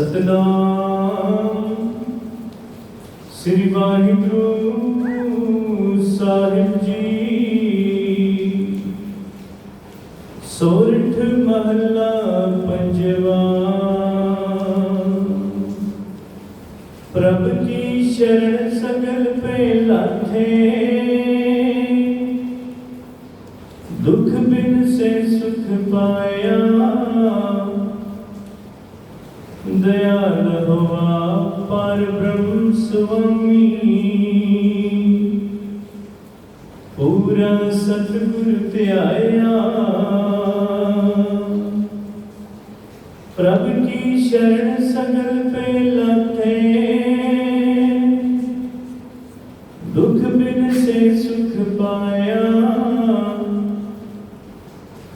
ਸਤਨਾਮ। ਸ੍ਰੀ ਵਾਹਿਗੁਰੂ ਸਾਹਿਬ ਜੀ। ਸੋਰਠ ਮਹੱਲਾ ਪੰਜਵਾ। ਪ੍ਰਭ ਕੀ ਸ਼ਰਨ ਸਗਲ ਪੈ ਲਾਥੇ ਦੁਖ ਬਿਨ ਸੇ ਸੁਖ ਪਾਇਆ। ਦਇਆਲ ਹੋਆ ਪਰ ਬ੍ਰਹਮ ਸੁਆਮੀ ਪੂਰਾ ਸਤਿਗੁਰ ਧਿਆਇਆ ਪ੍ਰਭ ਕੀ ਸ਼ਰਨ ਸਗਲ ਪੈ ਲਾਥੇ ਦੁਖ ਬਿਨ ਸੇ ਸੁਖ ਪਾਇਆ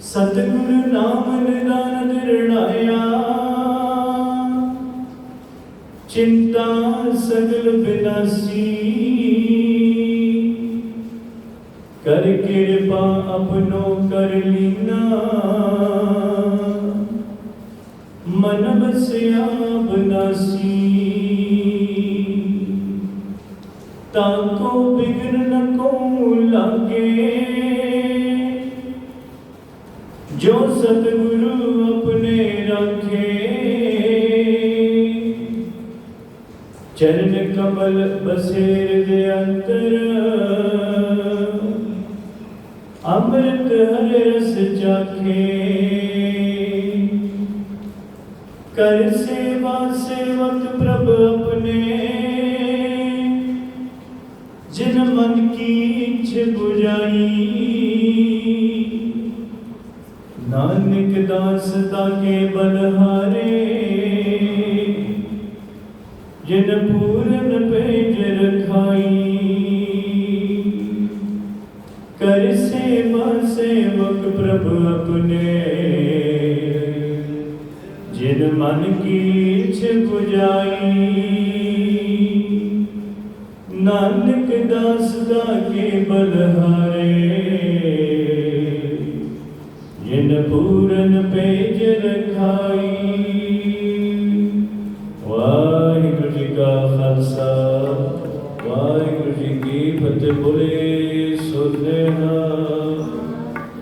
ਸਤਿਗੁਰ ਨਾਮ ਨਿਦਾਨ ਨਿਰਣਾਇਆ। ਚਿੰਤਾ ਸਗਲ ਬਿਨਾਸੀ। ਕਰ ਕਿਰਪਾ ਆਪਨੋ ਕਰ ਲੀਨਾ। ਮਨ ਬਸਿਆ ਬਨਾਸੀ। ਤਾਕੋ ਬਿਗਨ ਨ ਕੋ ਲਾਗੇ? ਜੋ ਸਤਿਗੁਰੂ ਆਪਣੇ ਰੱਖੇ। ਚਰਨ ਕਮਲ ਬਸੇਰ ਦੇ ਅੰਤਰ ਅੰਮ੍ਰਿਤ ਹਰਿ ਰਸ ਚਾਖੇ। ਕਰ ਸੇਵਾ ਸੇਵਕ ਪ੍ਰਭ ਆਪਣੇ। ਜਿਨ ਮਨ ਕੀ ਇੱਛ 부ਜਾਈ ਨਾਨਕ ਦਾਸ ਦਾ ਕੇ ਬਲਹਾਰੇ ਜਿਨ ਪੂਰਨ ਭੇਜ ਰਖਾਈ। ਕਰ ਸੇਵਾ ਸੇਵਕ ਪ੍ਰਭ ਆਪਣੇ। ਜਿਨ ਮਨ ਕੀ ਇੱਛ ਨਾਨਕ ਦਾਸ ਦਾ ਕੇ ਬਲਹਾਰੇ ਜਿਨ ਪੂਰਨ ਪੇਜ ਰਖਾਈ। ਵਾਹਿਗੁਰੂ ਜੀ ਕਾ ਖਾਲਸਾ, ਵਾਹਿਗੁਰੂ ਜੀ ਕੀ ਫਤਿਹ ਬੋਲੇ।